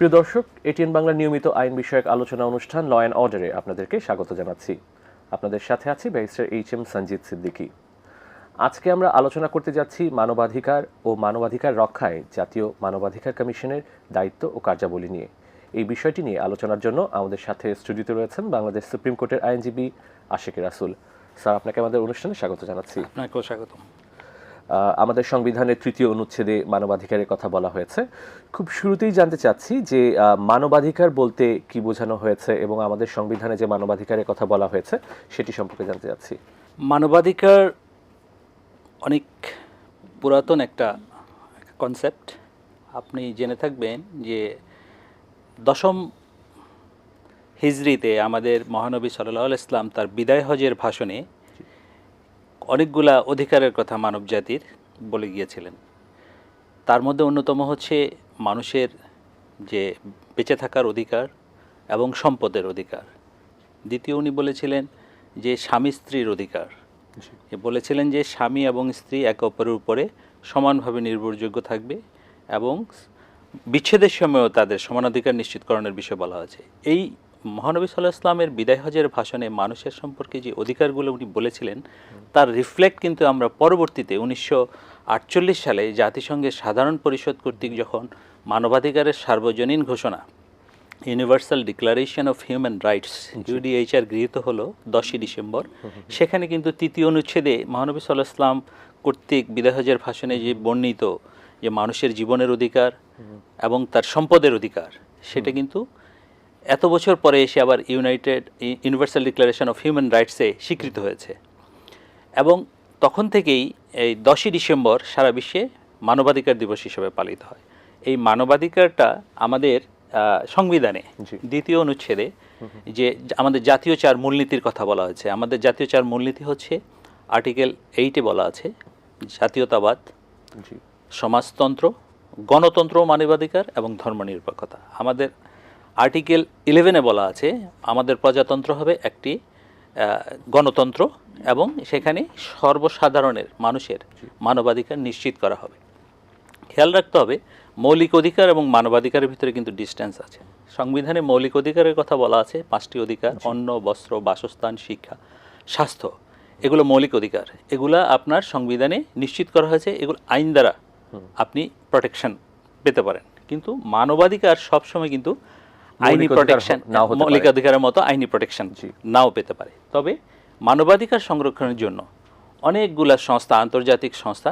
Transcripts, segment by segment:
প্রিয় দর্শক এটিএন বাংলা নিয়মিত আইন বিষয়ক আলোচনা অনুষ্ঠান ল অ্যান্ড অর্ডারে আপনাদেরকে স্বাগত জানাচ্ছি। আপনাদের সাথে আছি barrister H M Sanjit Siddiqui. আজকে আমরা আলোচনা করতে যাচ্ছি মানবাধিকার ও মানবাধিকার রক্ষায় জাতীয় মানবাধিকার কমিশনের দায়িত্ব ও কার্যাবলী নিয়ে। এই বিষয়টি নিয়ে আলোচনার জন্য আমাদের সাথে স্টুডিওতে রয়েছেন বাংলাদেশ সুপ্রিম কোর্টের আইনজীবী আশিক রাসুল। স্যার আপনাকে আমাদের অনুষ্ঠানে স্বাগত জানাচ্ছি। আপনাকেও স্বাগতম। আহ, আমাদের সংবিধানের তৃতীয় অনুচ্ছেদে মানবাধিকারের কথা বলা হয়েছে। খুব শুরুতেই জানতে চাচ্ছি যে মানবাধিকার বলতে কি বোঝানো হয়েছে এবং আমাদের সংবিধানে যে মানবাধিকারের কথা বলা হয়েছে, সেটি সম্পর্কে জানতে চাচ্ছি। মানবাধিকার অনেক পুরাতন একটা কনসেপ্ট আপনি জেনে থাকবেন যে দশম হিজরিতে আমাদের মহানবী সাল্লাহ ইসলাম তার বিদায় হজের ভাষণে অনেকগুলা অধিকারের কথা মানব জাতির বলে গিয়েছিলেন। তার মধ্যে অন্যতম হচ্ছে মানুষের যে বেঁচে থাকার অধিকার এবং সম্পদের অধিকার। দ্বিতীয় উনি বলেছিলেন যে স্বামী স্ত্রীর অধিকার। বলেছিলেন যে স্বামী এবং স্ত্রী একে অপরের উপরে সমানভাবে নির্ভরযোগ্য থাকবে এবং বিচ্ছেদের সময়ও তাদের সমানাধিকার নিশ্চিতকরণের বিষয় বলা হয়েছে। এই মহানবী সাল্লাহ ইসলামের বিদায় হজের ভাষণে মানুষের সম্পর্কে যে অধিকারগুলো উনি বলেছিলেন তার রিফ্লেক্ট কিন্তু আমরা পরবর্তীতে উনিশশো আটচল্লিশ সালে জাতিসংঘের সাধারণ পরিষদ কর্তৃক যখন মানবাধিকারের সার্বজনীন ঘোষণা Universal Declaration of Human Rights UDHR গৃহীত হলো দশই ডিসেম্বর সেখানে কিন্তু তৃতীয় অনুচ্ছেদে মহানবী সাল্লাহ ইসলাম কর্তৃক বিদাহজের ভাষণে যে বর্ণিত যে মানুষের জীবনের অধিকার এবং তার সম্পদের অধিকার সেটা কিন্তু এত বছর পরে এসে আবার United Universal Declaration of Human রাইটসে স্বীকৃত হয়েছে। এবং তখন থেকেই এই দশই ডিসেম্বর সারা বিশ্বে মানবাধিকার দিবস হিসেবে পালিত হয়। এই মানবাধিকারটা আমাদের সংবিধানে দ্বিতীয় অনুচ্ছেদে যে আমাদের জাতীয় চার মূলনীতির কথা বলা হয়েছে। আমাদের জাতীয় চার মূলনীতি হচ্ছে আর্টিকেল এইটে বলা আছে জাতীয়তাবাদ সমাজতন্ত্র গণতন্ত্র মানবাধিকার এবং ধর্মনিরপেক্ষতা। আমাদের আর্টিকেল ইলেভেনে বলা আছে আমাদের প্রজাতন্ত্র হবে একটি গণতন্ত্র এবং সেখানে সর্বসাধারণের মানুষের মানবাধিকার নিশ্চিত করা হবে। খেয়াল রাখতে হবে মৌলিক অধিকার এবং মানবাধিকারের ভিতরে কিন্তু ডিস্টেন্স আছে। সংবিধানে মৌলিক অধিকারের কথা বলা আছে পাঁচটি অধিকার অন্ন বস্ত্র বাসস্থান শিক্ষা স্বাস্থ্য এগুলো মৌলিক অধিকার। এগুলা আপনার সংবিধানে নিশ্চিত করা হয়েছে এগুলো আইন দ্বারা আপনি প্রোটেকশন পেতে পারেন। কিন্তু মানবাধিকার সবসময় কিন্তু আইনি প্রোটেকশন মৌলিক অধিকারের মতো আইনি প্রোটেকশন নাও পেতে পারে। তবে মানবাধিকার সংরক্ষণের জন্য অনেকগুলা সংস্থা আন্তর্জাতিক সংস্থা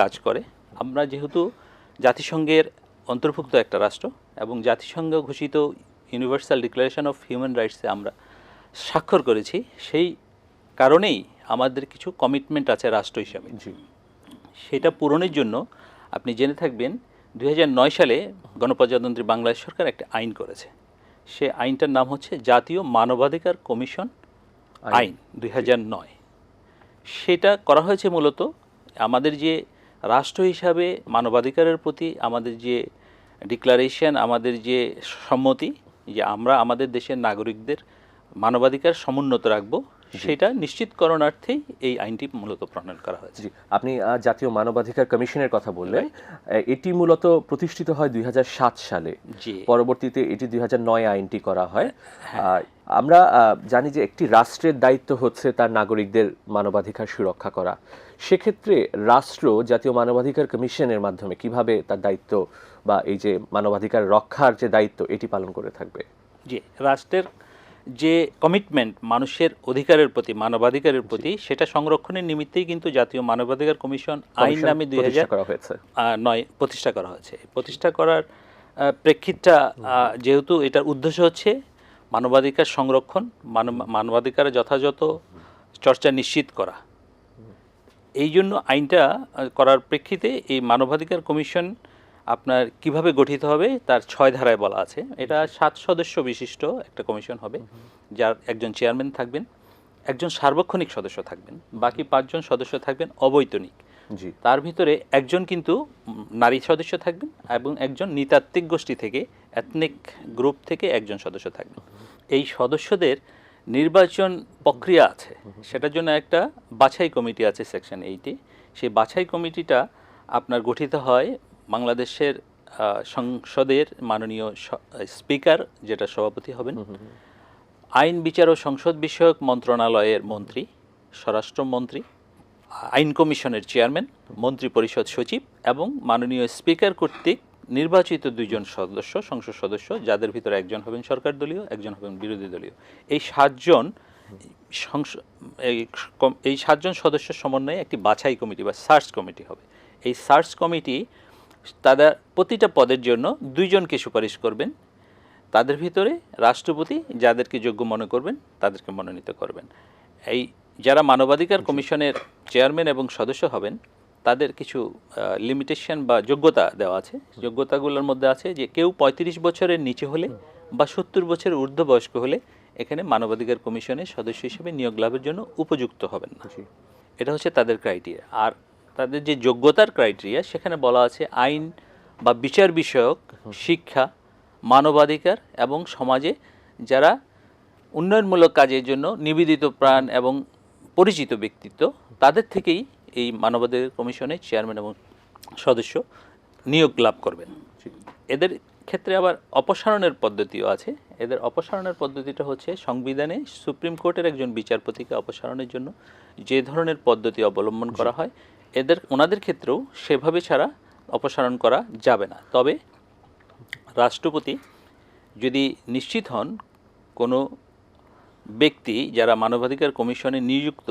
কাজ করে। আমরা যেহেতু জাতিসংঘের অন্তর্ভুক্ত একটা রাষ্ট্র এবং জাতিসংঘ ঘোষিত ইউনিভার্সাল ডিক্লারেশন অফ হিউম্যান রাইটসে আমরা স্বাক্ষর করেছি সেই কারণেই আমাদের কিছু কমিটমেন্ট আছে রাষ্ট্র হিসাবে। সেটা পূরণের জন্য আপনি জেনে থাকবেন দু হাজার নয় সালে গণপ্রজাতন্ত্রী বাংলাদেশ সরকার একটা আইন করেছে। সে আইনটার নাম হচ্ছে জাতীয় মানবাধিকার কমিশন আইন। দুই নয়। সেটা করা হয়েছে মূলত আমাদের যে রাষ্ট্র হিসাবে মানবাধিকারের প্রতি আমাদের যে ডিক্লারেশন আমাদের যে সম্মতি যে আমরা আমাদের দেশের নাগরিকদের মানবাধিকার সমুন্নত রাখব সেটা নিশ্চিতকরণার্থেই এই আইনটি মূলত প্রণয়ন করা হয়েছে। জি আপনি জাতীয় মানবাধিকার কমিশনের কথা বললেন। এটি মূলত প্রতিষ্ঠিত হয় দুই হাজার সাত সালে। জি। পরবর্তীতে এটি দুই আইনটি করা হয়। আমরা জানি যে একটি রাষ্ট্রের দায়িত্ব হচ্ছে তার নাগরিকদের মানবাধিকার সুরক্ষা করা। সেক্ষেত্রে রাষ্ট্র জাতীয় মানবাধিকার কমিশনের মাধ্যমে কীভাবে তার দায়িত্ব বা এই যে মানবাধিকার রক্ষার যে দায়িত্ব এটি পালন করে থাকবে? জি রাষ্ট্রের যে কমিটমেন্ট মানুষের অধিকারের প্রতি মানবাধিকারের প্রতি সেটা সংরক্ষণের নিমিত্তেই কিন্তু জাতীয় মানবাধিকার কমিশন আইন নামে দুই হাজার করা হয়েছে। নয় প্রতিষ্ঠা করা হয়েছে। প্রতিষ্ঠা করার প্রেক্ষিতটা যেহেতু এটার উদ্দেশ্য হচ্ছে মানবাধিকার সংরক্ষণ মানব- মানবাধিকারের যথাযথ চর্চা নিশ্চিত করা। এই জন্য আইনটা করার প্রেক্ষিতে এই মানবাধিকার কমিশন আপনার কীভাবে গঠিত হবে তার ছয় ধারায় বলা আছে। এটা সাত সদস্য বিশিষ্ট একটা কমিশন হবে যার একজন চেয়ারম্যান থাকবেন একজন সার্বক্ষণিক সদস্য থাকবেন বাকি পাঁচজন সদস্য থাকবেন অবৈতনিক। জি। তার ভিতরে একজন কিন্তু নারী সদস্য থাকবেন এবং একজন নৃতাত্ত্বিক গোষ্ঠী থেকে এথনিক গ্রুপ থেকে একজন সদস্য থাকবেন। এই সদস্যদের নির্বাচন প্রক্রিয়া আছে। সেটার জন্য একটা বাছাই কমিটি আছে সেকশন এইটে। সেই বাছাই কমিটিটা আপনার গঠিত হয় বাংলাদেশের সংসদের মাননীয় স্পিকার যেটা সভাপতি হবেন আইন বিচার ও সংসদ বিষয়ক মন্ত্রণালয়ের মন্ত্রী স্বরাষ্ট্রমন্ত্রী আইন কমিশনের চেয়ারম্যান মন্ত্রী পরিষদ সচিব এবং মাননীয় স্পিকার কর্তৃক নির্বাচিত দুইজন সদস্য সংসদ সদস্য যাদের ভিতরে একজন হবেন সরকার দলীয় একজন হবেন বিরোধী দলীয়। এই সাতজন এই সাতজন সদস্য সমন্বয়ে একটি বাছাই কমিটি বা সার্চ কমিটি হবে। এই সার্চ কমিটি তাদের প্রতিটা পদের জন্য দুইজনকে সুপারিশ করবেন। তাদের ভিতরে রাষ্ট্রপতি যাদেরকে যোগ্য মনে করবেন তাদেরকে মনোনীত করবেন। এই যারা মানবাধিকার কমিশনের চেয়ারম্যান এবং সদস্য হবেন তাদের কিছু লিমিটেশন বা যোগ্যতা দেওয়া আছে। যোগ্যতাগুলোর মধ্যে আছে যে কেউ পঁয়ত্রিশ বছরের নিচে হলে বা সত্তর বছরের ঊর্ধ্ববয়স্ক হলে এখানে মানবাধিকার কমিশনের সদস্য হিসেবে নিয়োগ লাভের জন্য উপযুক্ত হবেন না। এটা হচ্ছে তাদের ক্রাইটেরিয়া আর তাদের যে যোগ্যতার ক্রাইটেরিয়া সেখানে বলা আছে আইন বা বিচার বিষয়ক শিক্ষা মানবাধিকার এবং সমাজে যারা উন্নয়নমূলক কাজের জন্য নিবেদিত প্রাণ এবং পরিচিত ব্যক্তিত্ব তাদের থেকেই এই মানবাধিকার কমিশনের চেয়ারম্যান এবং সদস্য নিয়োগ লাভ করবেন। এদের ক্ষেত্রে আবার অপসারণের পদ্ধতিও আছে। এদের অপসারণের পদ্ধতিটা হচ্ছে সংবিধানে সুপ্রিম কোর্টের একজন বিচারপতিকে অপসারণের জন্য যে ধরনের পদ্ধতি অবলম্বন করা হয় এদের, ওনাদের ক্ষেত্রেও সেভাবে ছাড়া অপসারণ করা যাবে না। তবে রাষ্ট্রপতি যদি নিশ্চিত হন, কোনো ব্যক্তি যারা মানবাধিকার কমিশনে নিযুক্ত,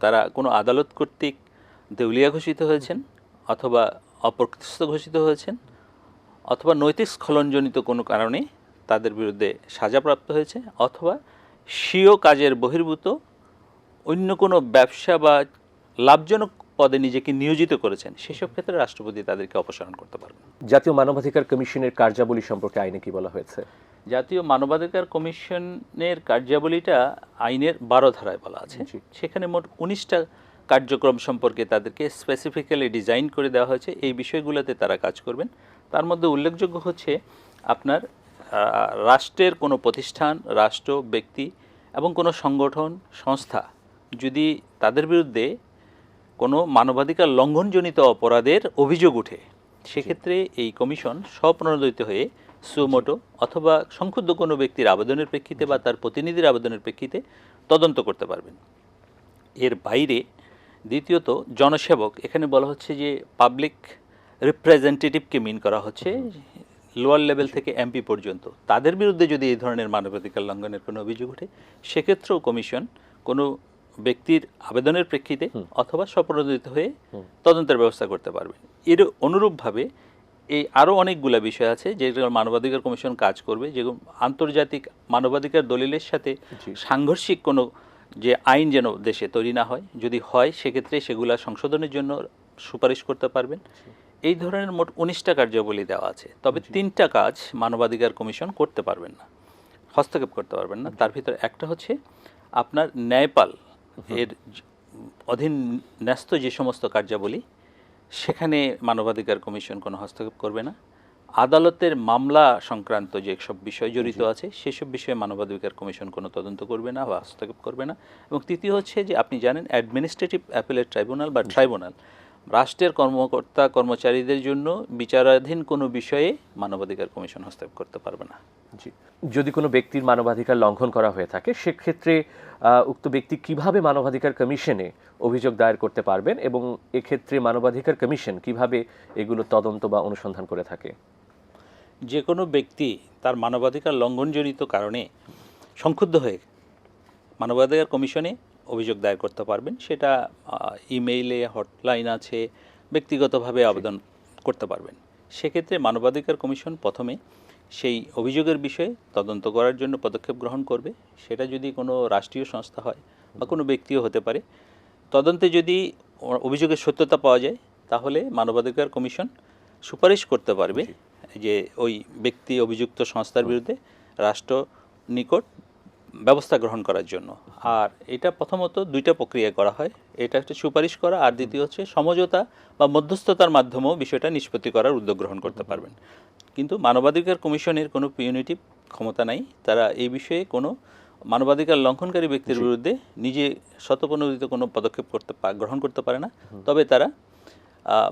তারা কোনো আদালত কর্তৃক দেউলিয়া ঘোষিত হয়েছেন অথবা অপ্রকৃতস্থ ঘোষিত হয়েছেন অথবা নৈতিক স্খলনজনিত কোনো কারণে তাদের বিরুদ্ধে সাজাপ্রাপ্ত হয়েছে অথবা স্বীয় কাজের বহির্ভূত অন্য কোনো ব্যবসা বা লাভজনক পদে নিজেকে নিয়োজিত করেছেন সেসব ক্ষেত্রে রাষ্ট্রপতি তাদেরকে অপসারণ করতে পারবেন। জাতীয় মানবাধিকার কমিশনের কার্যাবলী সম্পর্কে আইনে কি বলা হয়েছে? জাতীয় মানবাধিকার কমিশনের কার্যাবলীটা আইনের বারো ধারায় বলা আছে। সেখানে মোট উনিশটা কার্যক্রম সম্পর্কে তাদেরকে স্পেসিফিক্যালি ডিজাইন করে দেওয়া হয়েছে। এই বিষয়গুলোতে তারা কাজ করবেন। তার মধ্যে উল্লেখযোগ্য হচ্ছে আপনার রাষ্ট্রের কোনো প্রতিষ্ঠান রাষ্ট্র ব্যক্তি এবং কোনো সংগঠন সংস্থা যদি তাদের বিরুদ্ধে কোনো মানবাধিকার লঙ্ঘনজনিত অপরাধের অভিযোগ উঠে। সেক্ষেত্রে এই কমিশন স্বপ্রণোদিত হয়ে সুমোটো অথবা সংক্ষুব্ধ কোনো ব্যক্তির আবেদনের প্রেক্ষিতে বা তার প্রতিনিধির আবেদনের প্রেক্ষিতে তদন্ত করতে পারবেন। এর বাইরে দ্বিতীয়ত জনসেবক, এখানে বলা হচ্ছে যে পাবলিক রিপ্রেজেন্টেটিভকে মিন করা হচ্ছে, লোয়ার লেভেল থেকে এমপি পর্যন্ত। তাদের বিরুদ্ধে যদি এই ধরনের মানবাধিকার লঙ্ঘনের কোনো অভিযোগ ওঠে সেক্ষেত্রেও কমিশন কোনো ব্যক্তির আবেদনের প্রেক্ষিতে অথবা স্বপ্রণোদিত হয়ে তদন্তের ব্যবস্থা করতে পারবে। এর অনুরূপভাবে এই আরও অনেকগুলা বিষয় আছে যেগুলো মানবাধিকার কমিশন কাজ করবে যেগুলো আন্তর্জাতিক মানবাধিকার দলিলের সাথে সাংঘর্ষিক কোনো যে আইন যেন দেশে তৈরি না হয় যদি হয় সেক্ষেত্রে সেগুলা সংশোধনের জন্য সুপারিশ করতে পারবেন। এই ধরনের মোট উনিশটা কার্যাবলী দেওয়া আছে। তবে তিনটা কাজ মানবাধিকার কমিশন করতে পারবেন না হস্তক্ষেপ করতে পারবেন না। তার ভিতরে একটা হচ্ছে আপনার ন্যায়পাল এর অধীন ন্যস্ত যে সমস্ত কার্যাবলী সেখানে মানবাধিকার কমিশন কোনো হস্তক্ষেপ করবে না। আদালতের মামলা সংক্রান্ত যে সব বিষয় জড়িত আছে সেসব বিষয়ে মানবাধিকার কমিশন কোনো তদন্ত করবে না বা হস্তক্ষেপ করবে না। এবং তৃতীয় হচ্ছে যে আপনি জানেন অ্যাডমিনিস্ট্রেটিভ অ্যাপেলের ট্রাইব্যুনাল বা ট্রাইব্যুনাল রাষ্ট্রের কর্মকর্তা কর্মচারীদের জন্য বিচারাধীন কোনো বিষয়ে মানবাধিকার কমিশন হস্তক্ষেপ করতে পারবে না। জি। যদি কোনো ব্যক্তির মানবাধিকার লঙ্ঘন করা হয়ে থাকে সেক্ষেত্রে উক্ত ব্যক্তি কীভাবে মানবাধিকার কমিশনে অভিযোগ দায়ের করতে পারবেন এবং এক্ষেত্রে মানবাধিকার কমিশন কীভাবে এগুলো তদন্ত বা অনুসন্ধান করে থাকে? যে কোনো ব্যক্তি তার মানবাধিকার লঙ্ঘনজনিত কারণে সংক্ষুব্ধ হয়ে মানবাধিকার কমিশনে অভিযোগ দায়ের করতে পারবেন। সেটা ইমেইলে হটলাইন আছে ব্যক্তিগতভাবে আবেদন করতে পারবেন। সেক্ষেত্রে মানবাধিকার কমিশন প্রথমে সেই অভিযোগের বিষয়ে তদন্ত করার জন্য পদক্ষেপ গ্রহণ করবে। সেটা যদি কোনো রাষ্ট্রীয় সংস্থা হয় বা কোনো ব্যক্তিও হতে পারে। তদন্তে যদি অভিযোগের সত্যতা পাওয়া যায় তাহলে মানবাধিকার কমিশন সুপারিশ করতে পারবে যে ওই ব্যক্তি অভিযুক্ত সংস্থার বিরুদ্ধে রাষ্ট্র নিকট ব্যবস্থা গ্রহণ করার জন্য। আর এটা প্রথমত দুইটা প্রক্রিয়া করা হয়। এটা হচ্ছে সুপারিশ করা আর দ্বিতীয় হচ্ছে সমঝোতা বা মধ্যস্থতার মাধ্যমেও বিষয়টা নিষ্পত্তি করার উদ্যোগ গ্রহণ করতে পারবেন। কিন্তু মানবাধিকার কমিশনের কোনো পিউনিটিভ ক্ষমতা নাই। তারা এই বিষয়ে কোনো মানবাধিকার লঙ্ঘনকারী ব্যক্তির বিরুদ্ধে নিজে শতপ্রণোদিত কোনো পদক্ষেপ করতে পা- গ্রহণ করতে পারে না। তবে তারা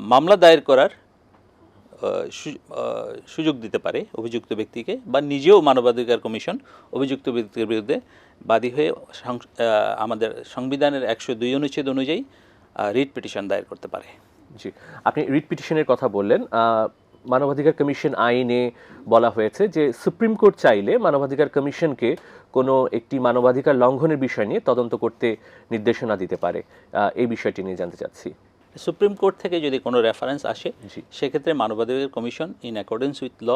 মামলা দায়ের করার সুযোগ দিতে পারে অভিযুক্ত ব্যক্তিকে বা নিজেও মানবাধিকার কমিশন অভিযুক্ত ব্যক্তির বিরুদ্ধে বাদী হয়ে আমাদের সংবিধানের একশো দুই অনুচ্ছেদ অনুযায়ী রিট পিটিশন দায়ের করতে পারে। জি, আপনি রিট পিটিশনের কথা বললেন। মানবাধিকার কমিশন আইনে বলা হয়েছে যে সুপ্রিম কোর্ট চাইলে মানবাধিকার কমিশনকে কোনো একটি মানবাধিকার লঙ্ঘনের বিষয় নিয়ে তদন্ত করতে নির্দেশনা দিতে পারে। এই বিষয়টি নিয়ে জানতে চাচ্ছি। সুপ্রিম কোর্ট থেকে যদি কোনো রেফারেন্স আসে সেক্ষেত্রে মানবাধিকার commission in accordance with law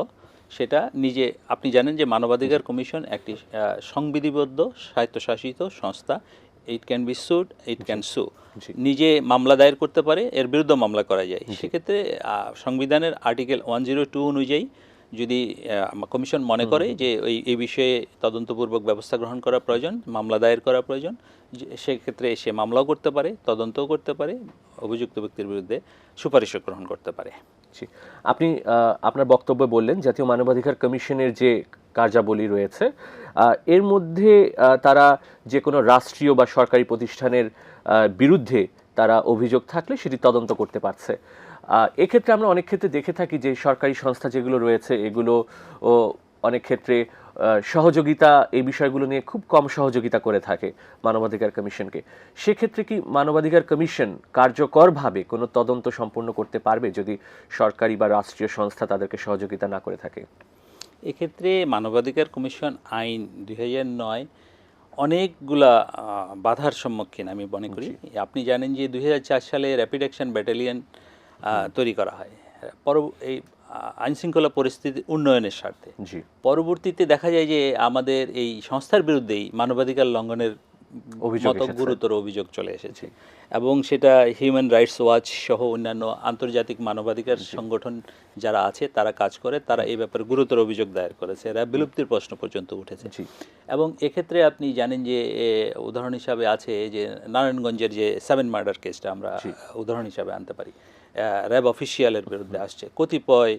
সেটা নিজে আপনি জানেন যে মানবাধিকার কমিশন একটি সংবিধিবদ্ধ স্বায়ত্তশাসিত সংস্থা। It can be sued it can sue নিজে মামলা দায়ের করতে পারে এর বিরুদ্ধে মামলা করা যায়। সেক্ষেত্রে সংবিধানের আর্টিকেল ওয়ান জিরো টু অনুযায়ী যদি কমিশন মনে করে যে ওই এই বিষয়ে তদন্তপূর্বক ব্যবস্থা গ্রহণ করা প্রয়োজন মামলা দায়ের করা প্রয়োজন সেক্ষেত্রে সে মামলাও করতে পারে তদন্তও করতে পারে অভিযুক্ত ব্যক্তির বিরুদ্ধে সুপারিশও গ্রহণ করতে পারে। আপনি আপনার বক্তব্যে বললেন জাতীয় মানবাধিকার কমিশনের যে কার্যাবলী রয়েছে এর মধ্যে তারা যে কোনো রাষ্ট্রীয় বা সরকারি প্রতিষ্ঠানের বিরুদ্ধে তারা অভিযোগ থাকলে সেটি তদন্ত করতে পারছে। এক্ষেত্রে আমরা অনেক ক্ষেত্রে দেখে থাকি যে সরকারি সংস্থা যেগুলো রয়েছে এগুলো ও অনেক ক্ষেত্রে সহযোগিতা এই বিষয়গুলো নিয়ে খুব কম সহযোগিতা করে থাকে মানবাধিকার কমিশনকে। সেক্ষেত্রে কি মানবাধিকার কমিশন কার্যকরভাবে কোনো তদন্ত সম্পূর্ণ করতে পারবে যদি সরকারি বা রাষ্ট্রীয় সংস্থা তাদেরকে সহযোগিতা না করে থাকে? এক্ষেত্রে মানবাধিকার কমিশন আইন দুই নয় অনেকগুলা বাধার সম্মুখীন আমি মনে করি। আপনি জানেন যে দুই হাজার চার সালে র্যাপিড অ্যাকশন ব্যাটালিয়ন তৈরি করা হয়। পর এই আইন শৃঙ্খলা পরিস্থিতি উন্নয়নের স্বার্থে। পরবর্তীতে দেখা যায় যে আমাদের এই সংস্থার বিরুদ্ধেই মানবাধিকার লঙ্ঘনের অভিযোগ মতো গুরুতর অভিযোগ চলে এসেছে। এবং সেটা হিউম্যান রাইটস ওয়াচ সহ অন্যান্য আন্তর্জাতিক মানবাধিকার সংগঠন যারা আছে তারা কাজ করে তারা এই ব্যাপারে গুরুতর অভিযোগ দায়ের করেছে। এরা বিলুপ্তির প্রশ্ন পর্যন্ত উঠেছে। এবং এক্ষেত্রে আপনি জানেন যে উদাহরণ হিসাবে আছে যে নারায়ণগঞ্জের যে সেভেন মার্ডার কেসটা আমরা উদাহরণ হিসাবে আনতে পারি। র্যাব অফিসিয়ালের বিরুদ্ধে আসছে। কতিপয়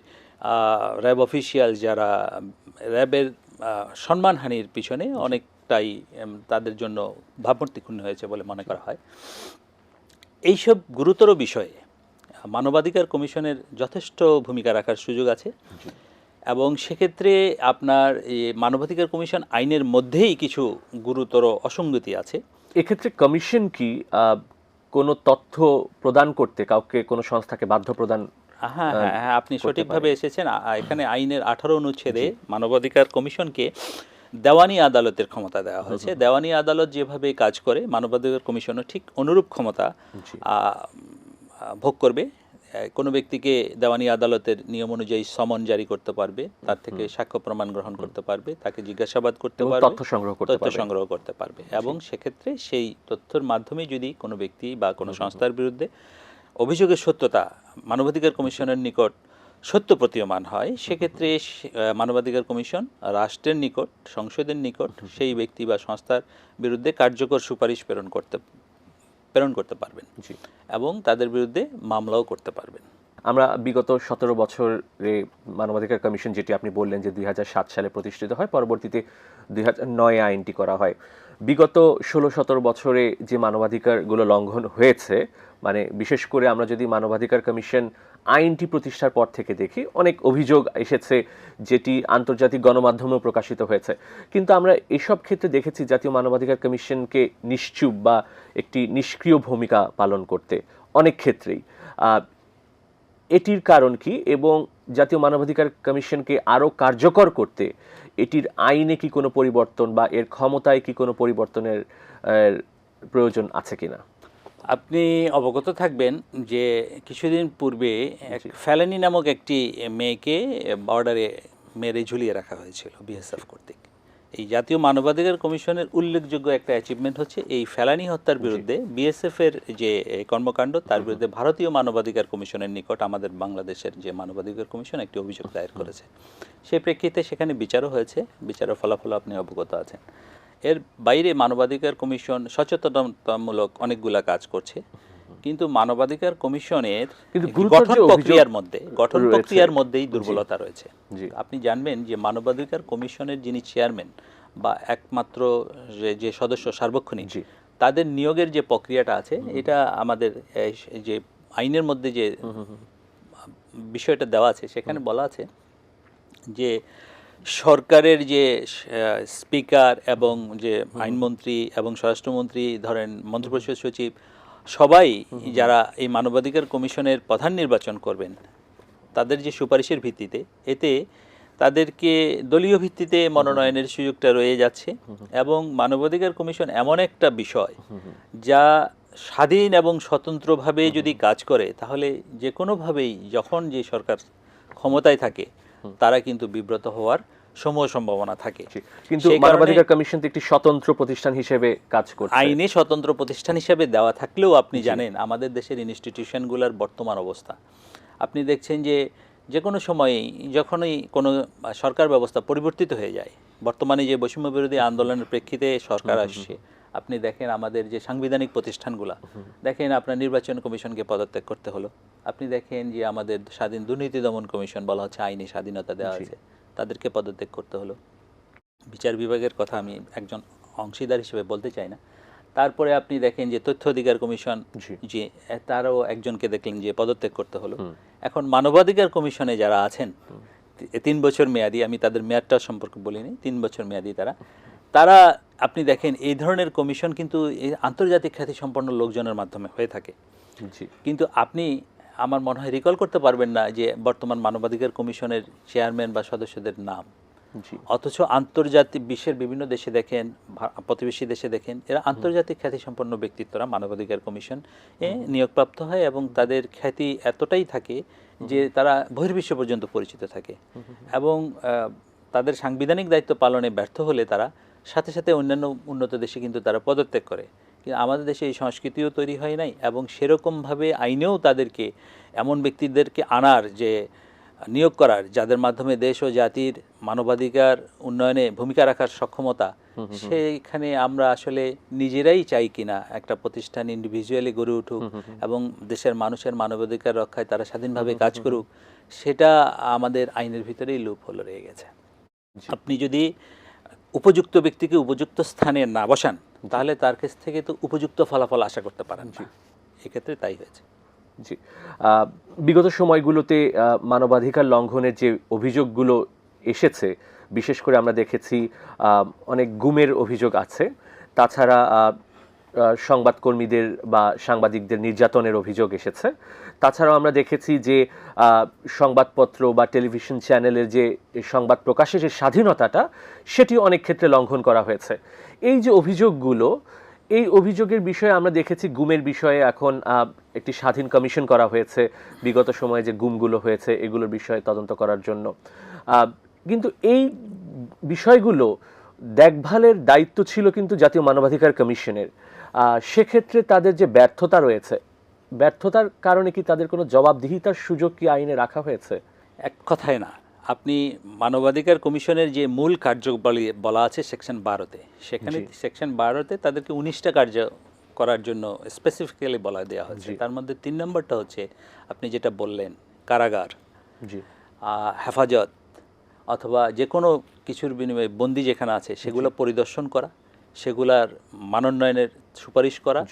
র্যাব অফিসিয়াল যারা র্যাবের সম্মানহানির পিছনে অনেকটাই তাদের জন্য ভাবমূর্তি ক্ষুণ্ণ হয়েছে বলে মনে করা হয়। এইসব গুরুতর বিষয়ে মানবাধিকার কমিশনের যথেষ্ট ভূমিকা রাখার সুযোগ আছে এবং সেক্ষেত্রে আপনার এই মানবাধিকার কমিশন আইনের মধ্যেই কিছু গুরুতর অসঙ্গতি আছে। এক্ষেত্রে কমিশন কি কোনো তথ্য প্রদান করতে কাউকে কোনো সংস্থাকে বাধ্য প্রদান হ্যাঁ হ্যাঁ হ্যাঁ আপনি সঠিকভাবে এসেছেন। এখানে আইনের আঠারো অনুচ্ছেদে মানবাধিকার কমিশনকে দেওয়ানি আদালতের ক্ষমতা দেওয়া হয়েছে। দেওয়ানি আদালত যেভাবে কাজ করে মানবাধিকার কমিশনও ঠিক অনুরূপ ক্ষমতা ভোগ করবে। কোনো ব্যক্তিকে দেওয়ানি আদালতের নিয়ম অনুযায়ী সমন জারি করতে পারবে তার থেকে সাক্ষ্য প্রমাণ গ্রহণ করতে পারবে তাকে জিজ্ঞাসাবাদ করতে পারবে তথ্য সংগ্রহ করতে তথ্য পারবে। সংগ্রহ করতে পারবে। এবং সেক্ষেত্রে সেই তথ্যের মাধ্যমে যদি কোনো ব্যক্তি বা কোনো সংস্থার বিরুদ্ধে অভিযোগের সত্যতা মানবাধিকার কমিশনের নিকট সত্য প্রতীয়মান হয় সেক্ষেত্রে মানবাধিকার কমিশন রাষ্ট্রের নিকট সংসদের নিকট সেই ব্যক্তি বা সংস্থার বিরুদ্ধে কার্যকর সুপারিশ প্রেরণ করতে প্রেরণ করতে পারবেন জি। এবং তাদের বিরুদ্ধে মামলাও করতে পারবেন। আমরা বিগত সতেরো বছরে মানবাধিকার কমিশন যেটি আপনি বললেন যে দুই হাজার সাত সালে প্রতিষ্ঠিত হয় পরবর্তীতে দুই নয় আইনটি করা হয়। বিগত ষোলো সতেরো বছরে যে মানবাধিকারগুলো লঙ্ঘন হয়েছে মানে বিশেষ করে আমরা যদি মানবাধিকার কমিশন আইনটি প্রতিষ্ঠার পর থেকে দেখি, অনেক অভিযোগ এসেছে যেটি আন্তর্জাতিক গণমাধ্যমেও প্রকাশিত হয়েছে। কিন্তু আমরা এসব ক্ষেত্রে দেখেছি জাতীয় মানবাধিকার কমিশনকে নিশ্চুপ বা একটি নিষ্ক্রিয় ভূমিকা পালন করতে, অনেক ক্ষেত্রেই। এটির কারণ কি? এবং জাতীয় মানবাধিকার কমিশনকে আরও কার্যকর করতে এটির আইনে কি কোনো পরিবর্তন বা এর ক্ষমতায় কি কোনো পরিবর্তনের প্রয়োজন আছে কিনা? আপনি অবগত থাকবেন যে কিছুদিন পূর্বে এক ফ্যালানি নামক একটি মেয়েকে বর্ডারে মেরে ঝুলিয়ে রাখা হয়েছিল বিএসএফ কর্তৃক। এই জাতীয় মানবাধিকার কমিশনের উল্লেখযোগ্য একটা অ্যাচিভমেন্ট হচ্ছে এই ফেলানি হত্যার বিরুদ্ধে বিএসএফ এর যে কর্মকাণ্ড তার বিরুদ্ধে ভারতীয় মানবাধিকার কমিশনের নিকট আমাদের বাংলাদেশের যে মানবাধিকার কমিশন একটি অভিযোগ দায়ের করেছে। সেই প্রেক্ষিতে সেখানে বিচারও হয়েছে বিচারের ফলাফল আপনি অবগত আছেন। এর বাইরে মানবাধিকার কমিশন সচেতনতামূলক অনেকগুলা কাজ করছে। কিন্তু মানবাধিকার কমিশনের গঠন প্রক্রিয়ার মধ্যে গঠন প্রক্রিয়ার মধ্যেই দুর্বলতা রয়েছে। আপনি জানবেন যে মানবাধিকার কমিশনের যিনি চেয়ারম্যান বা একমাত্র যে সদস্য সার্বক্ষণিক তাদের নিয়োগের যে প্রক্রিয়াটা আছে এটা আমাদের যে আইনের মধ্যে যে বিষয়টা দেওয়া আছে সেখানে বলা আছে যে সরকারের যে স্পিকার এবং যে আইনমন্ত্রী এবং স্বরাষ্ট্রমন্ত্রী ধরেন মন্ত্রিপরিষদ সচিব সবাই যারা এই মানবাধিকার কমিশনের প্রধান নির্বাচন করবেন তাদের যে সুপারিশের ভিত্তিতে এতে তাদেরকে দলীয় ভিত্তিতে মনোনয়নের সুযোগটা রয়ে যাচ্ছে এবং মানবাধিকার কমিশন এমন একটা বিষয় যা স্বাধীন এবং স্বতন্ত্রভাবে যদি কাজ করে তাহলে যে কোনোভাবেই যখন যে সরকার ক্ষমতায় থাকে তারা কিন্তু বিব্রত হওয়ার সমূহ সম্ভাবনা থাকে। কিন্তু মানবাধিকার কমিশন একটি স্বতন্ত্র প্রতিষ্ঠান হিসেবে কাজ করছে। আইনে স্বতন্ত্র প্রতিষ্ঠান হিসেবে দেওয়া থাকলেও আপনি জানেন আমাদের দেশের ইনস্টিটিউশনগুলোর বর্তমান অবস্থা। আপনি দেখছেন যে যে কোনো সময়েই যখনই কোনো সরকার ব্যবস্থা পরিবর্তিত হয়ে যায় বর্তমানে যে বৈষম্য বিরোধী আন্দোলনের প্রেক্ষিতে সরকার আসছে আপনি দেখেন আমাদের যে সাংবিধানিক প্রতিষ্ঠানগুলা দেখেন আপনার নির্বাচন কমিশনকে পদত্যাগ করতে হলো। আপনি দেখেন যে আমাদের স্বাধীন দুর্নীতি দমন কমিশন বলা হচ্ছে আইনি স্বাধীনতা দেওয়া জি। তাদেরকে পদত্যাগ করতে হলো। বিচার বিভাগের কথা আমি একজন অংশীদার হিসেবে বলতে চাই না। তারপরে আপনি দেখেন যে তথ্য অধিকার কমিশন জি। যে তারও একজনকে দেখলেন যে পদত্যাগ করতে হলো। এখন মানবাধিকার কমিশনে যারা আছেন তিন বছর মেয়াদি আমি তাদের মেয়াদটা সম্পর্কে বলিনি তিন বছর মেয়াদি তারা। তারা আপনি দেখেন এই ধরনের কমিশন কিন্তু এই আন্তর্জাতিক খ্যাতি সম্পন্ন লোকজনের মাধ্যমে হয়ে থাকে। কিন্তু আপনি আমার মনে হয় রিকল করতে পারবেন না যে বর্তমান মানবাধিকার কমিশনের চেয়ারম্যান বা সদস্যদের নাম। অথচ আন্তর্জাতিক বিশ্বের বিভিন্ন দেশে দেখেন প্রতিবেশী দেশে দেখেন এরা আন্তর্জাতিক খ্যাতিসম্পন্ন ব্যক্তিত্বরা মানবাধিকার কমিশন এ নিয়োগপ্রাপ্ত হয় এবং তাদের খ্যাতি এতটাই থাকে যে তারা বহির্বিশ্ব পর্যন্ত পরিচিত থাকে। এবং তাদের সাংবিধানিক দায়িত্ব পালনে ব্যর্থ হলে তারা সাথে সাথে অন্যান্য উন্নত দেশে কিন্তু তারা পদত্যাগ করে। কিন্তু আমাদের দেশে এই সংস্কৃতিও তৈরি হয় নাই এবং সেরকমভাবে আইনেও তাদেরকে এমন ব্যক্তিদেরকে আনার যে নিয়োগ করার যাদের মাধ্যমে দেশ ও জাতির মানবাধিকার উন্নয়নে ভূমিকা রাখার সক্ষমতা সেইখানে আমরা আসলে নিজেরাই চাই কিনা একটা প্রতিষ্ঠান ইন্ডিভিজুয়ালি গড়ে উঠুক এবং দেশের মানুষের মানবাধিকার রক্ষায় তারা স্বাধীনভাবে কাজ করুক সেটা আমাদের আইনের ভিতরেই লুপ হলো রয়ে গেছে। আপনি যদি উপযুক্ত ব্যক্তিকে উপযুক্ত স্থানে না বসান তাহলে তার কাছ থেকে তো উপযুক্ত ফলাফল আশা করতে পারেন না। এক্ষেত্রে তাই হয়েছে। জি। বিগত সময়গুলোতে মানবাধিকার লঙ্ঘনের যে অভিযোগগুলো এসেছে বিশেষ করে আমরা দেখেছি অনেক গুমের অভিযোগ আছে। তাছাড়া সংবাদকর্মীদের বা সাংবাদিকদের নির্যাতনের অভিযোগ এসেছে। তাছাড়াও আমরা দেখেছি যে সংবাদপত্র বা টেলিভিশন চ্যানেলের যে সংবাদ প্রকাশের যে স্বাধীনতাটা, সেটি অনেক ক্ষেত্রে লঙ্ঘন করা হয়েছে। এই যে অভিযোগগুলো, এই অভিযোগের বিষয়ে আমরা দেখেছি গুমের বিষয়ে এখন একটি স্বাধীন কমিশন করা হয়েছে। বিগত সময়ে যে গুমগুলো হয়েছে, এগুলোর বিষয়ে তদন্ত করার জন্য। কিন্তু এই বিষয়গুলো, দেখভালের দায়িত্ব ছিল কিন্তু জাতীয় মানবাধিকার কমিশনের। সেক্ষেত্রে তাদের যে ব্যর্থতা রয়েছে ব্যর্থতার কারণে কি তাদের কোনো জবাবদিহিতার সুযোগ কি আইনে রাখা হয়েছে? এক কথায় না। আপনি মানবাধিকার কমিশনের যে মূল কার্যবলী বলা আছে সেকশন বারোতে সেখানে সেকশন বারোতে তাদেরকে উনিশটা কার্য করার জন্য স্পেসিফিক্যালি বলা দেওয়া হয়েছে তার মধ্যে তিন নম্বরটা হচ্ছে আপনি যেটা বললেন কারাগার জি। হেফাজত অথবা যে কোনো কিছুর বিনিময়ে বন্দি যেখানে আছে সেগুলো পরিদর্শন করা সেগুলার মানোন্নয়নের সুপারিশ করা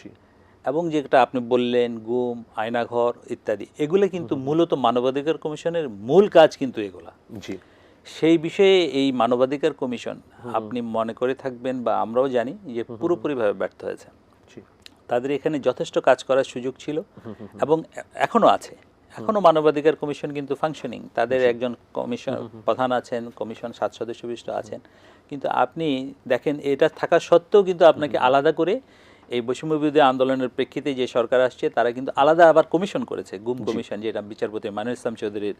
এবং যেটা আপনি বললেন গুম আয়নাঘর ইত্যাদি এগুলো কিন্তু মূলত মানবাধিকার কমিশনের মূল কাজ কিন্তু এগুলা। জি। সেই বিষয়ে এই মানবাধিকার কমিশন আপনি মনে করে থাকবেন বা আমরাও জানি যে পুরোপুরিভাবে ব্যর্থ হয়েছে। তাদের এখানে যথেষ্ট কাজ করার সুযোগ ছিল এবং এ- এখনও আছে। এখনও মানবাধিকার কমিশন কিন্তু ফাংশনিং তাদের একজন কমিশন প্রধান আছেন কমিশন সাত সদস্য বিশিষ্ট আছেন। কিন্তু আপনি দেখেন এটা থাকা সত্ত্বেও কিন্তু আপনাকে আলাদা করে এই বৈষম্য বিরোধী আন্দোলনের প্রেক্ষিতে যে সরকার আসছে তারা কিন্তু আলাদা আবার কমিশন করেছে গুম কমিশন যেটা বিচারপতি মানুষ ইসলাম চৌধুরীর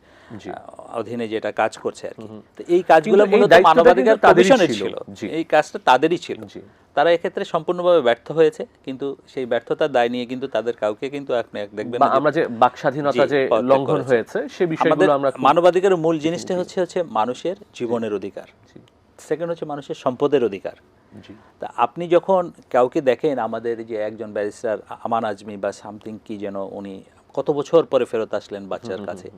অধীনে যেটা কাজ করছে আর কি। তো এই কাজগুলো মূলত মানবাধিকার কমিশনের ছিল। এই কাজটা তাদেরই ছিল। তারা এক্ষেত্রে সম্পূর্ণভাবে ব্যর্থ হয়েছে কিন্তু সেই ব্যর্থতার দায় নিয়ে কিন্তু তাদের কাউকে কিন্তু আপনি দেখবেন আমরা যে বাক স্বাধীনতা যে লঙ্ঘন হয়েছে সে বিষয়গুলো আমরা মানবাধিকারের মূল জিনিসটা হচ্ছে হচ্ছে মানুষের জীবনের অধিকার। সেকেন্ড হচ্ছে মানুষের সম্পদের অধিকার। তা আপনি যখন কাউকে দেখেন আমাদের যে একজন ব্যারিস্টার আমান আজমি বা সামথিং কি যেন উনি কত বছর পরে ফেরত আসলেন বাচ্চার কাছে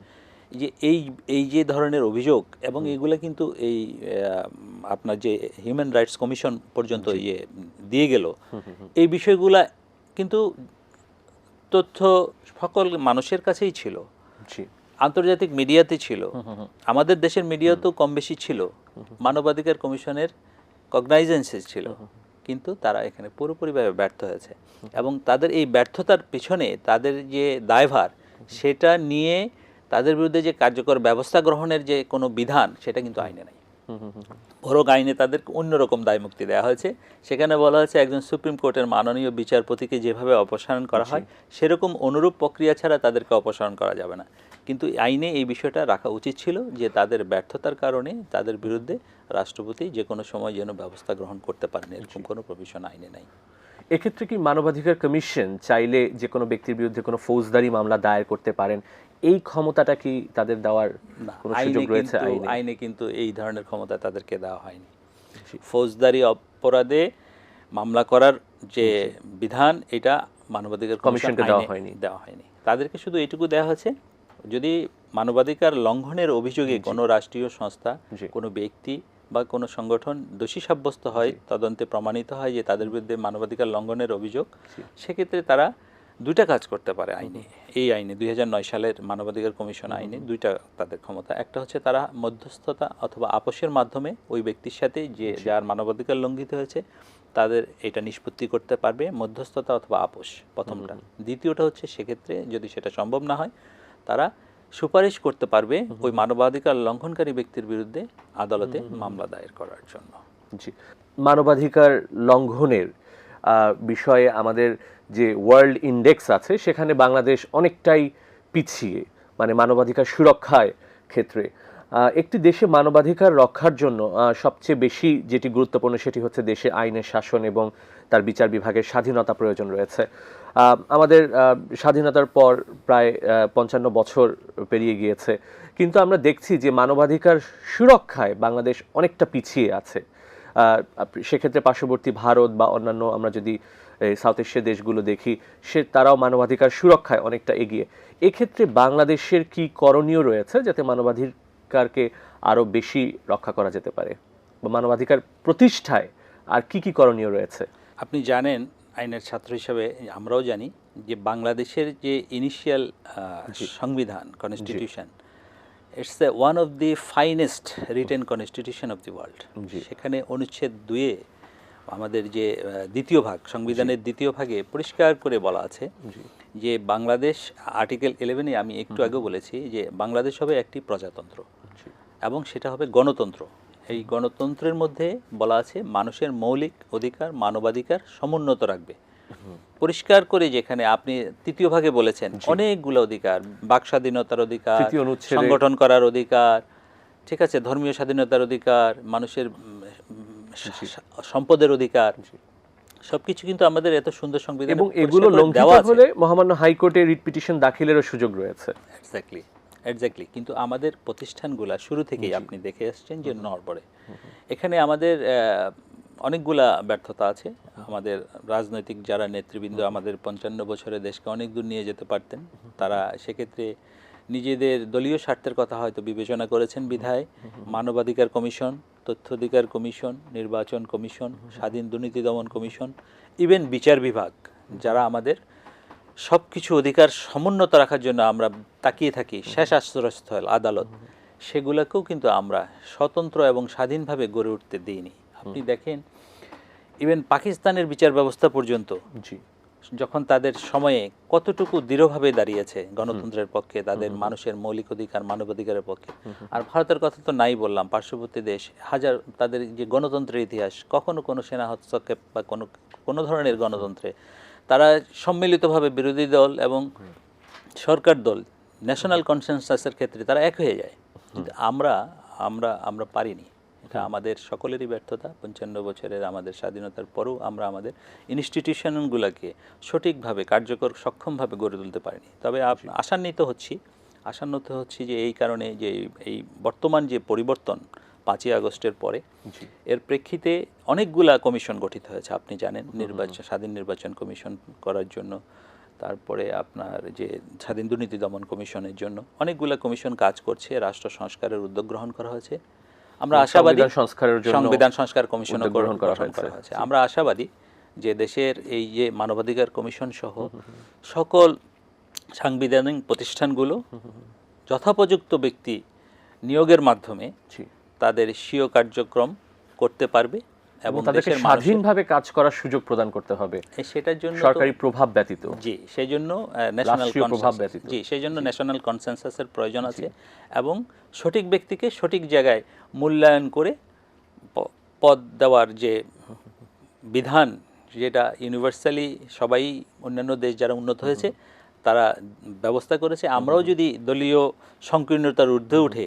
যে এই এই যে ধরনের অভিযোগ এবং এগুলো কিন্তু এই আপনার যে হিউম্যান রাইটস কমিশন পর্যন্ত ইয়ে দিয়ে গেল এই বিষয়গুলা কিন্তু তথ্য সকল মানুষের কাছেই ছিল। আন্তর্জাতিক মিডিয়াতে ছিল। আমাদের দেশের মিডিয়া তো কম বেশি ছিল। মানবাধিকার কমিশনের কগনাইজেন্সেস ছিল। কিন্তু তারা এখানে পুরোপুরিভাবে ব্যর্থ হয়েছে। এবং তাদের এই ব্যর্থতার পিছনে তাদের যে দায়ভার সেটা নিয়ে তাদের বিরুদ্ধে যে কার্যকর ব্যবস্থা গ্রহণের যে কোনো বিধান সেটা কিন্তু আইনে নাই। বরং আইনে তাদেরকে অন্যরকম দায়মুক্তি দেওয়া হয়েছে। সেখানে বলা হয়েছে একজন সুপ্রিম কোর্টের মাননীয় বিচারপতিকে যেভাবে অপসারণ করা হয় সেরকম অনুরূপ প্রক্রিয়া ছাড়া তাদেরকে অপসারণ করা যাবে না। কিন্তু আইনে এই বিষয়টা রাখা উচিত ছিল যে তাদের ব্যর্থতার কারণে তাদের বিরুদ্ধে রাষ্ট্রপতি যে কোনো সময় যেন ব্যবস্থা গ্রহণ করতে পারেন এরকম কোনো প্রভিশন আইনে নাই। এক্ষেত্রে কি মানবাধিকার কমিশন চাইলে যে কোনো ব্যক্তির বিরুদ্ধে কোনো ফৌজদারি মামলা দায়ের করতে পারেন এই ক্ষমতাটা কি তাদের দেওয়ার কোনো আইনে সুযোগ রয়েছে কিন্তু আইনে? আইনে কিন্তু এই ধরনের ক্ষমতা তাদেরকে দেওয়া হয়নি। ফৌজদারি অপরাধে মামলা করার যে বিধান এটা মানবাধিকার কমিশন কমিশনকে দেওয়া হয়নি। দেওয়া হয়নি। তাদেরকে শুধু এটুকু দেওয়া হয়েছে যদি মানবাধিকার লঙ্ঘনের অভিযোগে কোনো রাষ্ট্রীয় সংস্থা। কোনো ব্যক্তি বা কোনো সংগঠন দোষী সাব্যস্ত হয় তদন্তে প্রমাণিত হয় যে তাদের বিরুদ্ধে মানবাধিকার লঙ্ঘনের অভিযোগ সেক্ষেত্রে তারা দুইটা কাজ করতে পারে আইনে। এই আইনে দুই হাজার নয় সালের মানবাধিকার কমিশন আইনে দুইটা তাদের ক্ষমতা। একটা হচ্ছে তারা মধ্যস্থতা অথবা আপোষের মাধ্যমে ওই ব্যক্তির সাথে যে যার মানবাধিকার লঙ্ঘিত হয়েছে তাদের এটা নিষ্পত্তি করতে পারবে মধ্যস্থতা অথবা আপোষ প্রথমটা। দ্বিতীয়টা হচ্ছে সেক্ষেত্রে যদি সেটা সম্ভব না হয় তারা সুপারিশ করতে পারবে ওই মানবাধিকার লঙ্ঘনকারী ব্যক্তির বিরুদ্ধে আদালতে মামলা দায়ের করার জন্য। জি। মানবাধিকার লঙ্ঘনের বিষয়ে আমাদের যে ওয়ার্ল্ড ইন্ডেক্স আছে সেখানে বাংলাদেশ অনেকটাই পিছিয়ে মানে মানবাধিকার সুরক্ষায় ক্ষেত্রে। আহ, একটি দেশে মানবাধিকার রক্ষার জন্য সবচেয়ে বেশি যেটি গুরুত্বপূর্ণ সেটি হচ্ছে দেশে আইনের শাসন এবং তার বিচার বিভাগের স্বাধীনতা প্রয়োজন রয়েছে। আমাদের স্বাধীনতার পর প্রায় পঞ্চান্ন বছর পেরিয়ে গিয়েছে। কিন্তু আমরা দেখছি যে মানবাধিকার সুরক্ষায় বাংলাদেশ অনেকটা পিছিয়ে আছে। সেক্ষেত্রে পার্শ্ববর্তী ভারত বা অন্যান্য আমরা যদি সাউথ এশিয়া দেশগুলো দেখি, সে, তারাও মানবাধিকার সুরক্ষায় অনেকটা এগিয়ে। এক্ষেত্রে বাংলাদেশের কি করণীয় রয়েছে যাতে মানবাধিকারকে আরও বেশি রক্ষা করা যেতে পারে? বা মানবাধিকার প্রতিষ্ঠায় আর কি কি করণীয় রয়েছে? আপনি জানেন আইনের ছাত্র হিসেবে আমরাও জানি যে বাংলাদেশের যে ইনিশিয়াল সংবিধান constitution it's the one of the finest written constitution of the world সেখানে অনুচ্ছেদ দুয়ে আমাদের যে দ্বিতীয় ভাগ সংবিধানের দ্বিতীয় ভাগে পরিষ্কার করে বলা আছে যে বাংলাদেশ আর্টিকেল ইলেভেনে আমি একটু আগে বলেছি যে বাংলাদেশ হবে একটি প্রজাতন্ত্র এবং সেটা হবে গণতন্ত্র। এই গণতন্ত্রের মধ্যে বলা আছে মানুষের মৌলিক অধিকার মানবাধিকার সমুন্নত রাখবে। পরিষ্কার করে যেখানে আপনি তৃতীয় ভাগে বলেছেন অনেকগুলো অধিকার বাক স্বাধীনতার অধিকার সংগঠন করার অধিকার ঠিক আছে ধর্মীয় স্বাধীনতার অধিকার মানুষের সম্পদের অধিকার সবকিছু কিন্তু আমাদের এত সুন্দর সংবিধান এবং এগুলো লঙ্ঘিত হলে মহামান্য হাইকোর্টে রিট পিটিশন দাখিলেরও সুযোগ রয়েছে। এক্স্যাক্টলি এক্স্যাক্টলি কিন্তু আমাদের প্রতিষ্ঠানগুলা শুরু থেকেই আপনি দেখে আসছেন যে নড়বড়ে। এখানে আমাদের অনেকগুলা ব্যর্থতা আছে। আমাদের রাজনৈতিক যারা নেতৃবৃন্দ আমাদের পঞ্চান্ন বছরে দেশকে অনেক দূর নিয়ে যেতে পারতেন তারা সেক্ষেত্রে নিজেদের দলীয় স্বার্থের কথা হয়তো বিবেচনা করেছেন বিধায়। মানবাধিকার কমিশন তথ্য অধিকার কমিশন নির্বাচন কমিশন স্বাধীন দুর্নীতি দমন কমিশন ইভেন বিচার বিভাগ যারা আমাদের সব কিছু অধিকার সমুন্নত রাখার জন্য আমরা তাকিয়ে থাকি শেষ আশ্রয়স্থল আদালত। সেগুলোকেও কিন্তু আমরা স্বতন্ত্র এবং স্বাধীনভাবে গড়ে উঠতে দিইনি। আপনি দেখেন ইভেন পাকিস্তানের বিচার ব্যবস্থা পর্যন্ত জি। যখন তাদের সময়ে কতটুকু দৃঢ়ভাবে দাঁড়িয়েছে গণতন্ত্রের পক্ষে তাদের মানুষের মৌলিক অধিকার মানবাধিকারের পক্ষে। আর ভারতের কথা তো নাই বললাম পার্শ্ববর্তী দেশ হাজার তাদের যে গণতন্ত্রের ইতিহাস কখনো কোনো সেনা হস্তক্ষেপ বা কোনো কোনো ধরনের গণতন্ত্রে তারা সম্মিলিতভাবে বিরোধী দল এবং সরকার দল ন্যাশনাল কনসেনসাসের ক্ষেত্রে তারা এক হয়ে যায়। কিন্তু আমরা আমরা আমরা পারিনি। এটা আমাদের সকলেরই ব্যর্থতা। পঞ্চান্ন বছরের আমাদের স্বাধীনতার পরেও আমরা আমাদের ইনস্টিটিউশনগুলোকে সঠিকভাবে, কার্যকর, সক্ষমভাবে গড়ে তুলতে পারিনি। তবে আশান্বিত হচ্ছি আশান্বিত হচ্ছি যে এই কারণে যে এই বর্তমান যে পরিবর্তন পাঁচই আগস্টের পরে। এর প্রেক্ষিতে অনেকগুলা কমিশন গঠিত হয়েছে আপনি জানেন। নির্বাচন স্বাধীন নির্বাচন কমিশন করার জন্য তারপরে আপনার যে স্বাধীন দুর্নীতি দমন কমিশনের জন্য অনেকগুলা কমিশন কাজ করছে রাষ্ট্র সংস্কারের উদ্যোগ গ্রহণ করা হয়েছে। আমরা আশাবাদী সংস্কারের জন্য সংবিধান সংস্কার উদ্যোগ গ্রহণ করা হয়েছে। আমরা আশাবাদী যে দেশের এই যে মানবাধিকার কমিশন সহ সকল সাংবিধানিক প্রতিষ্ঠানগুলো যথোপযুক্ত ব্যক্তি নিয়োগের মাধ্যমে তাদের স্বীয় কার্যক্রম করতে পারবে এবং তাদেরকে স্বাধীনভাবে কাজ করার সুযোগ প্রদান করতে হবে। সেটার জন্য সরকারি প্রভাব ব্যতীত। জি সেই জন্য ন্যাশনাল প্রভাব ব্যতীত। জি সেই জন্য ন্যাশনাল কনসেনসাসের প্রয়োজন আছে এবং সঠিক ব্যক্তিকে সঠিক জায়গায় মূল্যায়ন করে পদ দেওয়ার যে বিধান যেটা ইউনিভার্সালি সবাই অন্যান্য দেশ যারা উন্নত হয়েছে তারা ব্যবস্থা করেছে। আমরাও যদি দলীয় সংকীর্ণতার ঊর্ধ্বে উঠে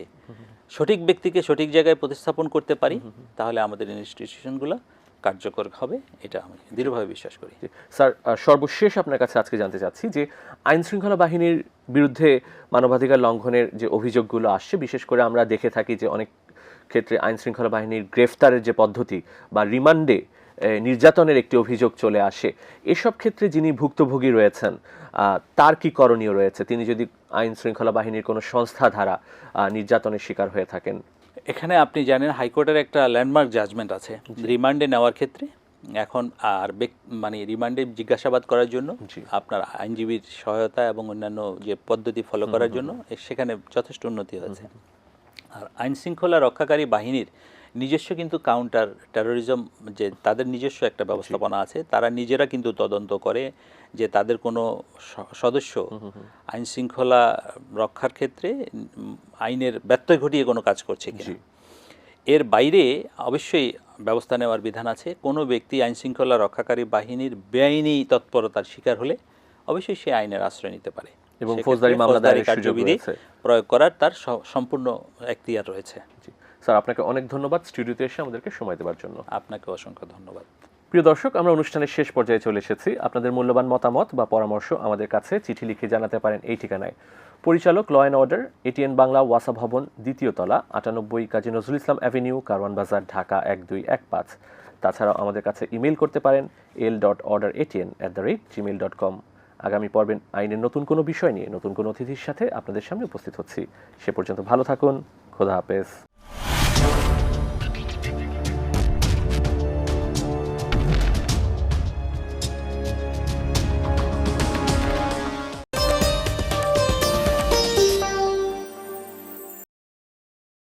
সঠিক ব্যক্তিকে সঠিক জায়গায় প্রতিস্থাপন করতে পারি তাহলে আমাদের ইনস্টিটিউশনগুলো কার্যকর হবে এটা আমি দৃঢ়ভাবে বিশ্বাস করি। স্যার সর্বশেষ আপনার কাছে আজকে জানতে চাচ্ছি যে আইন শৃঙ্খলা বাহিনীর বিরুদ্ধে মানবাধিকার লঙ্ঘনের যে অভিযোগগুলো আসছে বিশেষ করে আমরা দেখে থাকি যে অনেক ক্ষেত্রে আইন শৃঙ্খলা বাহিনীর গ্রেফতারের যে পদ্ধতি বা রিমান্ডে নির্যাতনের একটি অভিযোগ চলে আসে। এসব ক্ষেত্রে যিনি ভুক্তভোগী রয়েছেন তার কি করণীয় রয়েছে? তিনি যদি আইন শৃঙ্খলা বাহিনীর কোনো সংস্থা দ্বারা নির্যাতনের শিকার হয়ে থাকেন। এখানে আপনি জানেন হাইকোর্টের একটা ল্যান্ডমার্ক জাজমেন্ট আছে। রিমান্ডে নেওয়ার ক্ষেত্রে এখন আর মানে রিমান্ডে জিজ্ঞাসাবাদ করার জন্য আপনার আইনজীবীর সহায়তা এবং অন্যান্য যে পদ্ধতি ফলো করার জন্য সেখানে যথেষ্ট উন্নতি হয়েছে। আর আইন শৃঙ্খলা রক্ষাকারী বাহিনীর নিজস্ব কিন্তু কাউন্টার টেরোরিজম যে তাদের নিজস্ব একটা ব্যবস্থাপনা আছে তারা নিজেরা কিন্তু তদন্ত করে যে তাদের কোনো সদস্য আইন শৃঙ্খলা রক্ষার ক্ষেত্রে আইনের ব্যত্যয় ঘটিয়ে কোনো কাজ করছে কিনা। এর বাইরে অবশ্যই ব্যবস্থা নেওয়ার বিধান আছে কোনো ব্যক্তি আইন শৃঙ্খলা রক্ষাকারী বাহিনীর বেআইনি তৎপরতার শিকার হলে অবশ্যই সে আইনের আশ্রয় নিতে পারে। এবং ফৌজদারি মামলা কার্যবিধি প্রয়োগ করার তার সম্পূর্ণ এখতিয়ার রয়েছে। স্যার আপনাকে অনেক ধন্যবাদ স্টুডিওতে এসে আমাদেরকে সময় দেওয়ার জন্য। আপনাকে অসংখ্য ধন্যবাদ। প্রিয় দর্শক আমরা অনুষ্ঠানের শেষ পর্যায়ে চলে এসেছি। আপনাদের মূল্যবান মতামত বা পরামর্শ আমাদের কাছে চিঠি লিখে জানাতে পারেন এই ঠিকানায়। পরিচালক law and order ATN Bangla ওয়াসা ভবন দ্বিতীয় তলা আটানব্বই কাজী নজরুল ইসলাম অ্যাভিনিউ কারওয়ান বাজার ঢাকা এক দুই এক পাঁচ। তাছাড়াও আমাদের কাছে ইমেল করতে পারেন L dot order ATN at the rate Gmail dot com আগামী পর্বে আইনের নতুন কোনো বিষয় নিয়ে নতুন কোনো অতিথির সাথে আপনাদের সামনে উপস্থিত হচ্ছি। সে পর্যন্ত ভালো থাকুন খোদা হাফেজ।